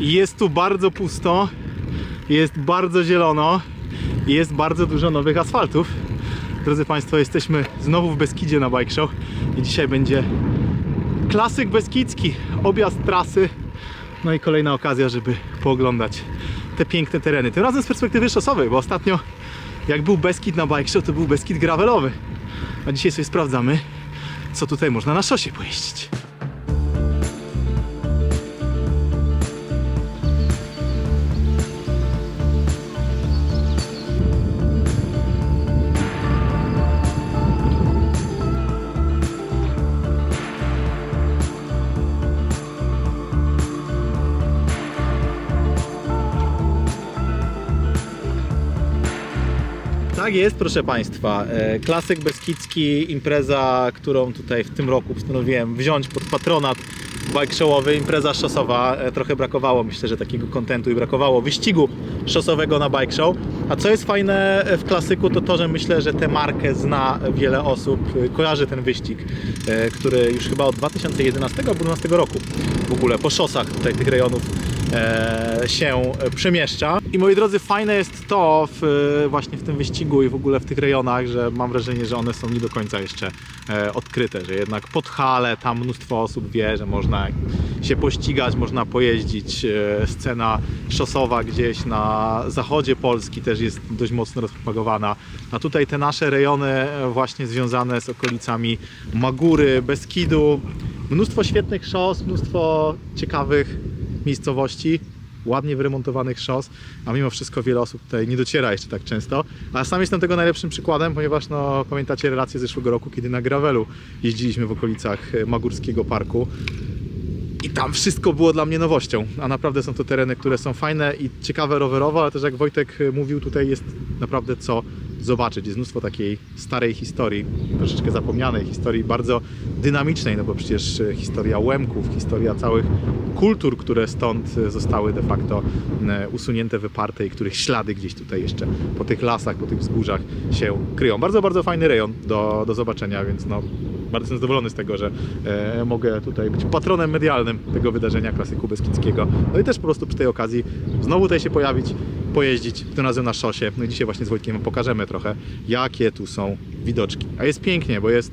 Jest tu bardzo pusto, jest bardzo zielono i jest bardzo dużo nowych asfaltów. Drodzy Państwo, jesteśmy znowu w Beskidzie na Bike Show i dzisiaj będzie klasyk beskidzki, objazd trasy, no i kolejna okazja, żeby pooglądać te piękne tereny. Tym razem z perspektywy szosowej, bo ostatnio jak był Beskid na Bike Show, to był Beskid gravelowy. A dzisiaj sobie sprawdzamy, co tutaj można na szosie pojeździć. Tak jest, proszę Państwa. E, Klasyk Beskidzki, impreza, którą tutaj w tym roku postanowiłem wziąć pod patronat bike showowy, impreza szosowa. E, Trochę brakowało, myślę, że takiego kontentu i brakowało wyścigu szosowego na bike show. A co jest fajne w klasyku, to to, że myślę, że tę markę zna wiele osób, e, kojarzy ten wyścig, e, który już chyba od 2011 albo 2012 roku w ogóle po szosach tutaj tych rejonów e, się przemieszcza. I moi drodzy, fajne jest to w, właśnie w tym wyścigu i w ogóle w tych rejonach, że mam wrażenie, że one są nie do końca jeszcze odkryte, że jednak pod hale tam mnóstwo osób wie, że można się pościgać, można pojeździć. Scena szosowa gdzieś na zachodzie Polski też jest dość mocno rozpropagowana. A tutaj te nasze rejony e, właśnie związane z okolicami Magury, Beskidu, mnóstwo świetnych szos, mnóstwo ciekawych miejscowości, ładnie wyremontowanych szos, a mimo wszystko wiele osób tutaj nie dociera jeszcze tak często. A sam jestem tego najlepszym przykładem, ponieważ no, pamiętacie relacje z zeszłego roku, kiedy na gravelu jeździliśmy w okolicach e, Magórskiego Parku. Tam wszystko było dla mnie nowością, a naprawdę są to tereny, które są fajne i ciekawe rowerowo, ale też jak Wojtek e, mówił, tutaj jest naprawdę co zobaczyć. Jest mnóstwo takiej starej historii, troszeczkę zapomnianej historii, bardzo dynamicznej, no bo przecież e, historia Łemków, historia całych kultur, które stąd e, zostały de facto usunięte, wyparte i których ślady gdzieś tutaj jeszcze po tych lasach, po tych wzgórzach się kryją. Bardzo, bardzo fajny rejon do, do zobaczenia, więc no bardzo jestem zadowolony z tego, że e, mogę tutaj być patronem medialnym tego wydarzenia klasyku beskidzkiego. No i też po prostu przy tej okazji znowu tutaj się pojawić, pojeździć, tym razem na szosie. No i dzisiaj właśnie z Wojtkiem pokażemy trochę, jakie tu są widoczki. A jest pięknie, bo jest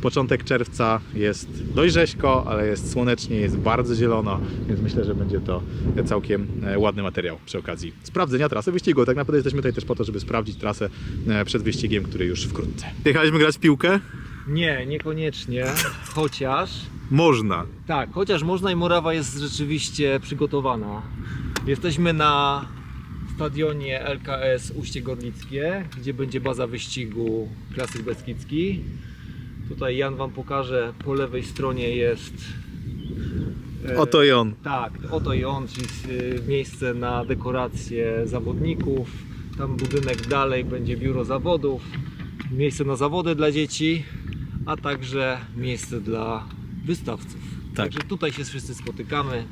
początek czerwca, jest dość rzeźko, ale jest słonecznie, jest bardzo zielono, więc myślę, że będzie to całkiem e, ładny materiał przy okazji sprawdzenia trasy wyścigu. Tak naprawdę jesteśmy tutaj też po to, żeby sprawdzić trasę e, przed wyścigiem, który już wkrótce. Jechaliśmy grać w piłkę? Nie, niekoniecznie, chociaż Można. tak, chociaż można i Morawa jest rzeczywiście przygotowana. Jesteśmy na stadionie LKS Uście Gorlickie, gdzie będzie baza wyścigu Klasyk Beskidzki. Tutaj Jan Wam pokaże, po lewej stronie jest e, Oto i on. Tak, oto i on, czyli y, miejsce na dekoracje zawodników. Tam budynek dalej będzie biuro zawodów, miejsce na zawody dla dzieci, a także miejsce dla wystawców. Tak. Także tutaj się wszyscy spotykamy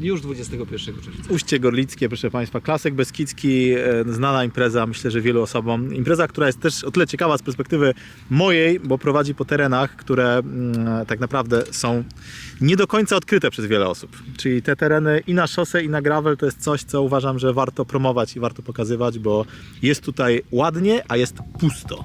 już 21 czerwca. Uście Gorlickie, proszę Państwa, klasyk beskidzki, e, znana impreza, myślę, że wielu osobom. Impreza, która jest też o tyle ciekawa z perspektywy mojej, bo prowadzi po terenach, które mm, tak naprawdę są nie do końca odkryte przez wiele osób. Czyli te tereny i na szosę, i na gravel to jest coś, co uważam, że warto promować i warto pokazywać, bo jest tutaj ładnie, a jest pusto.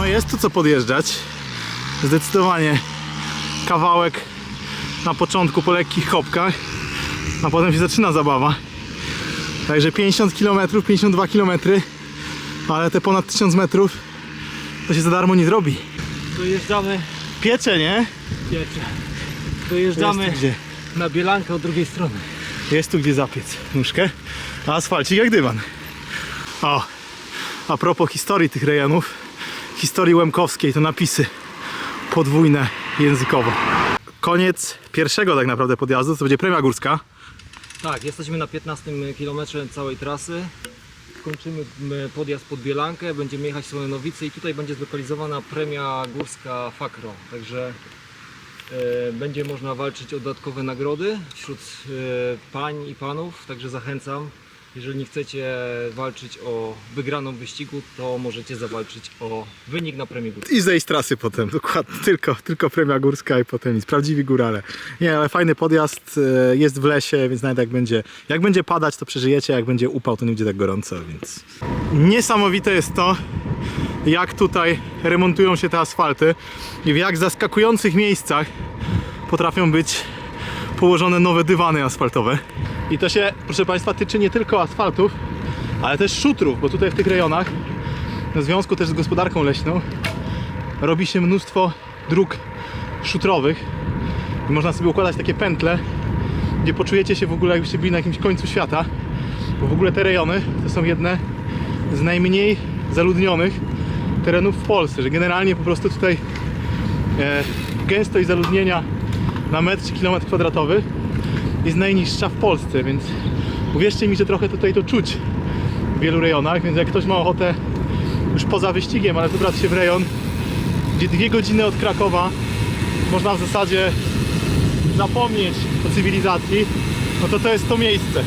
No jest tu co podjeżdżać. Zdecydowanie kawałek na początku po lekkich chopkach, a potem się zaczyna zabawa. Także 50 km, 52 km, ale te ponad 1000 metrów to się za darmo nie zrobi. Dojeżdżamy, Piecze, nie? piecze, dojeżdżamy na Bielankę od drugiej strony. Jest tu gdzie zapiec nóżkę, a asfalcik jak dywan. O, a propos historii tych rejonów, historii łemkowskiej, to napisy podwójne językowo. Koniec pierwszego tak naprawdę podjazdu, to będzie premia górska. Tak, jesteśmy na 15 km całej trasy. Kończymy podjazd pod Bielankę, będziemy jechać w stronę Nowicy i tutaj będzie zlokalizowana premia górska Fakro. Także E, Będzie można walczyć o dodatkowe nagrody wśród e, pań i panów, także zachęcam. Jeżeli nie chcecie walczyć o wygraną wyścigu, to możecie zawalczyć o wynik na premii górską. I zejść trasy potem, dokładnie. Tylko, tylko premia górska i potem nic. Prawdziwi górale. Nie, ale fajny podjazd. e, Jest w lesie, więc nawet jak będzie, jak będzie padać, to przeżyjecie. Jak będzie upał, to nie będzie tak gorąco, więc... Niesamowite jest to, jak tutaj remontują się te asfalty i w jak zaskakujących miejscach potrafią być położone nowe dywany asfaltowe. I to się, proszę Państwa, tyczy nie tylko asfaltów, ale też szutrów, bo tutaj w tych rejonach, w związku też z gospodarką leśną, robi się mnóstwo dróg szutrowych i można sobie układać takie pętle, gdzie poczujecie się w ogóle jakbyście byli na jakimś końcu świata, bo w ogóle te rejony to są jedne z najmniej zaludnionych terenów w Polsce, że generalnie po prostu tutaj e, gęstość zaludnienia na metr czy kilometr kwadratowy jest najniższa w Polsce, więc uwierzcie mi, że trochę tutaj to czuć w wielu rejonach, więc jak ktoś ma ochotę już poza wyścigiem, ale wybrać się w rejon, gdzie dwie godziny od Krakowa można w zasadzie zapomnieć o cywilizacji, no to to jest to miejsce.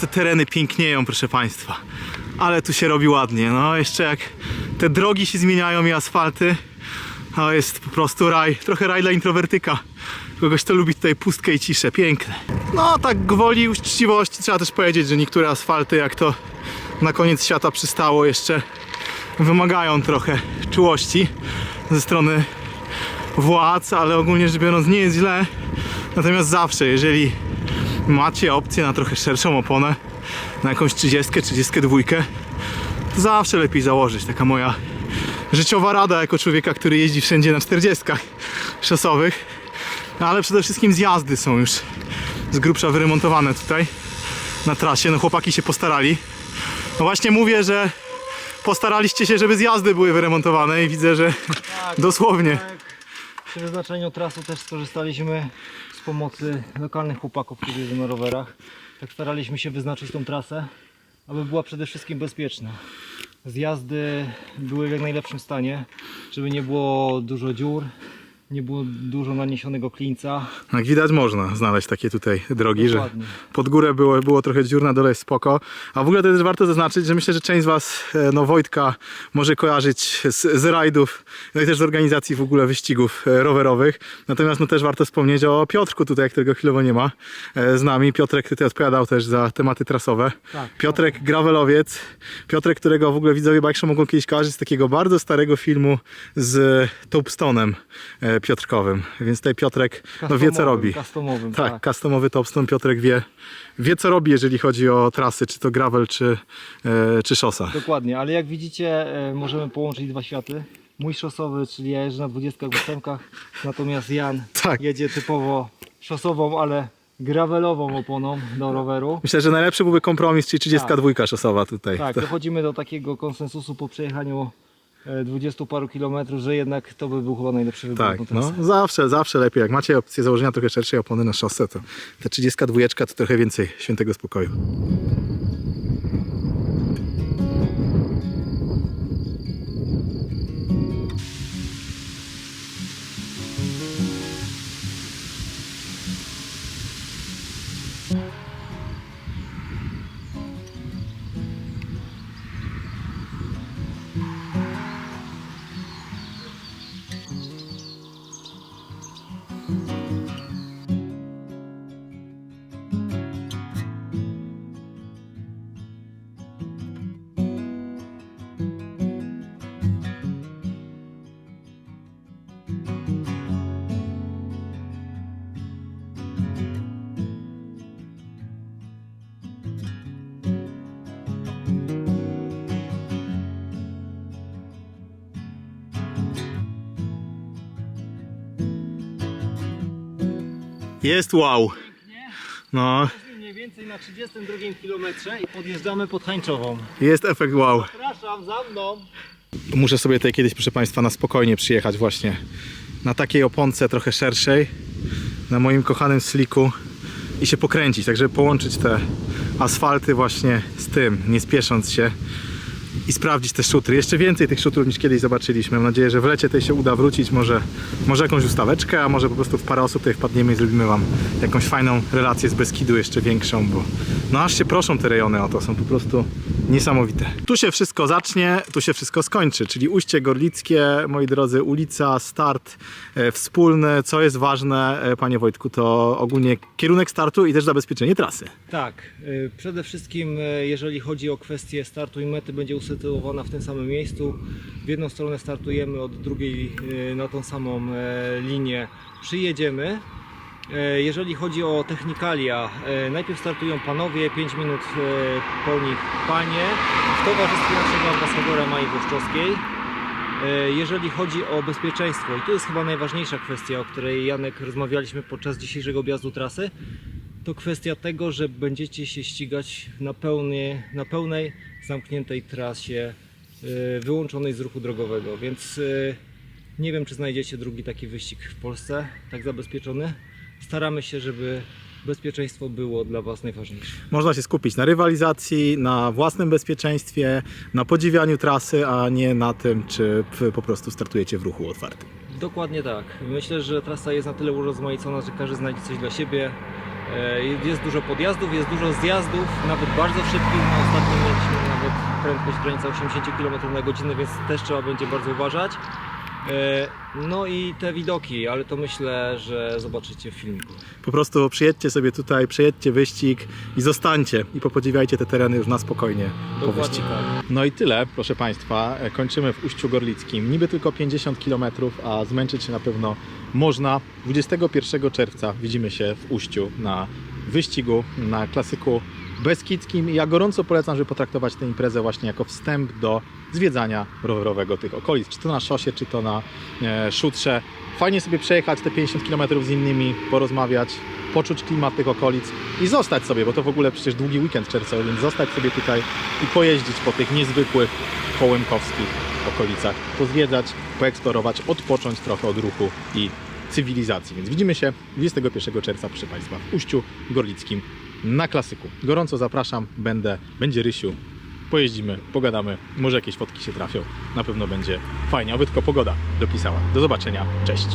Te tereny pięknieją, proszę Państwa. Ale tu się robi ładnie. No, jeszcze jak te drogi się zmieniają i asfalty, to jest po prostu raj. Trochę raj dla introwertyka. Kogoś, kto lubi tutaj pustkę i ciszę. Piękne. No, tak gwoli uczciwości trzeba też powiedzieć, że niektóre asfalty, jak to na koniec świata przystało, jeszcze wymagają trochę czułości ze strony władz, ale ogólnie rzecz biorąc nie jest źle. Natomiast zawsze, jeżeli macie opcję na trochę szerszą oponę, na jakąś 30, 32, to zawsze lepiej założyć. Taka moja życiowa rada jako człowieka, który jeździ wszędzie na 40 szosowych. Ale przede wszystkim zjazdy są już z grubsza wyremontowane tutaj na trasie. No chłopaki się postarali. No właśnie mówię, że postaraliście się, żeby zjazdy były wyremontowane i widzę, że dosłownie. Przy wyznaczeniu trasy też skorzystaliśmy pomocy lokalnych chłopaków, którzy jeżdżą na rowerach. Tak staraliśmy się wyznaczyć tą trasę, aby była przede wszystkim bezpieczna. Zjazdy były w jak najlepszym stanie, żeby nie było dużo dziur, nie było dużo naniesionego klińca. Jak widać można znaleźć takie tutaj drogi, że Dokładnie. pod górę było, było trochę dziur, na dole jest spoko. A w ogóle to też warto zaznaczyć, że myślę, że część z Was, e, no Wojtka, może kojarzyć z, z rajdów, no i też z organizacji w ogóle wyścigów e, rowerowych. Natomiast no też warto wspomnieć o Piotrku tutaj, którego chwilowo nie ma e, z nami. Piotrek tutaj odpowiadał też za tematy trasowe. Tak. Piotrek Gravelowiec. Piotrek, którego w ogóle widzowie Show mogą kiedyś kojarzyć z takiego bardzo starego filmu z Topestone'em e, Piotrkowym. Więc tutaj Piotrek no, wie co robi. Customowym, Tak, tak. customowy Topstone Piotrek wie, wie co robi, jeżeli chodzi o trasy, czy to gravel, czy, e, czy szosa. Dokładnie, ale jak widzicie e, możemy połączyć dwa światy. Mój szosowy, czyli ja jeżdżę na 28, natomiast Jan Tak. jedzie typowo szosową, ale gravelową oponą do roweru. Myślę, że najlepszy byłby kompromis, czyli 32 szosowa tutaj. Tak, dochodzimy do takiego konsensusu po przejechaniu e, 20 paru kilometrów, że jednak to by był chyba najlepszy wybór. tak, trasę. no zawsze, zawsze lepiej. Jak macie opcję założenia trochę szerszej opony na szosę, to ta 32 to trochę więcej świętego spokoju. Jest wow. No, Mniej więcej na 32 kilometrze i podjeżdżamy pod Hańczową. Jest efekt wow. Zapraszam za mną. Muszę sobie tutaj kiedyś, proszę Państwa, na spokojnie przyjechać właśnie na takiej oponce trochę szerszej, na moim kochanym sliku i się pokręcić, tak żeby połączyć te asfalty właśnie z tym, nie spiesząc się i sprawdzić te szutry. Jeszcze więcej tych szutrów niż kiedyś zobaczyliśmy. Mam nadzieję, że w lecie tej się uda wrócić, może, może jakąś ustaweczkę, a może po prostu w parę osób tutaj wpadniemy i zrobimy Wam jakąś fajną relację z Beskidu, jeszcze większą, bo no aż się proszą te rejony o to, są po prostu niesamowite. Tu się wszystko zacznie, tu się wszystko skończy, czyli Uście Gorlickie, moi drodzy, ulica, start e, wspólny. Co jest ważne, e, Panie Wojtku, to ogólnie kierunek startu i też zabezpieczenie trasy. Tak, y, przede wszystkim jeżeli chodzi o kwestię startu i mety, będzie usytuowana w tym samym miejscu. W jedną stronę startujemy, od drugiej na tą samą e, linię przyjedziemy. E, Jeżeli chodzi o technikalia, e, najpierw startują panowie, 5 minut e, po nich panie w towarzystwie naszego ambasadora Mai Włoszczowskiej. Jeżeli chodzi o bezpieczeństwo, i tu jest chyba najważniejsza kwestia, o której Janek rozmawialiśmy podczas dzisiejszego objazdu trasy, to kwestia tego, że będziecie się ścigać na, pełnie, na pełnej, zamkniętej trasie, wyłączonej z ruchu drogowego, więc nie wiem, czy znajdziecie drugi taki wyścig w Polsce, tak zabezpieczony. Staramy się, żeby bezpieczeństwo było dla Was najważniejsze. Można się skupić na rywalizacji, na własnym bezpieczeństwie, na podziwianiu trasy, a nie na tym, czy po prostu startujecie w ruchu otwartym. Dokładnie tak. Myślę, że trasa jest na tyle urozmaicona, że każdy znajdzie coś dla siebie. E, Jest dużo podjazdów, jest dużo zjazdów, nawet bardzo szybkich. Ostatnio mieliśmy nawet prędkość w granicach 80 km na godzinę, więc też trzeba będzie bardzo uważać. E, No i te widoki, ale to myślę, że zobaczycie w filmiku. Po prostu przyjedźcie sobie tutaj, przejedźcie wyścig i zostańcie i popodziwiajcie te tereny już na spokojnie po Dokładnie wyścigu. tak. No i tyle, proszę Państwa. E, Kończymy w Uściu Gorlickim. Niby tylko 50 km, a zmęczyć się na pewno można. 21 czerwca widzimy się w Uściu na wyścigu, na klasyku beskidzkim. I ja gorąco polecam, żeby potraktować tę imprezę właśnie jako wstęp do zwiedzania rowerowego tych okolic. Czy to na szosie, czy to na e, szutrze. Fajnie sobie przejechać te 50 km z innymi, porozmawiać, poczuć klimat tych okolic i zostać sobie, bo to w ogóle przecież długi weekend czerwcowy, więc zostać sobie tutaj i pojeździć po tych niezwykłych kołymkowskich okolicach, pozwiedzać, poeksplorować, odpocząć trochę od ruchu i cywilizacji. Więc widzimy się 21 czerwca, proszę Państwa, w Uściu Gorlickim na klasyku. Gorąco zapraszam, będę, będzie Rysiu, pojeździmy, pogadamy, może jakieś fotki się trafią, na pewno będzie fajnie, oby pogoda dopisała. Do zobaczenia, cześć!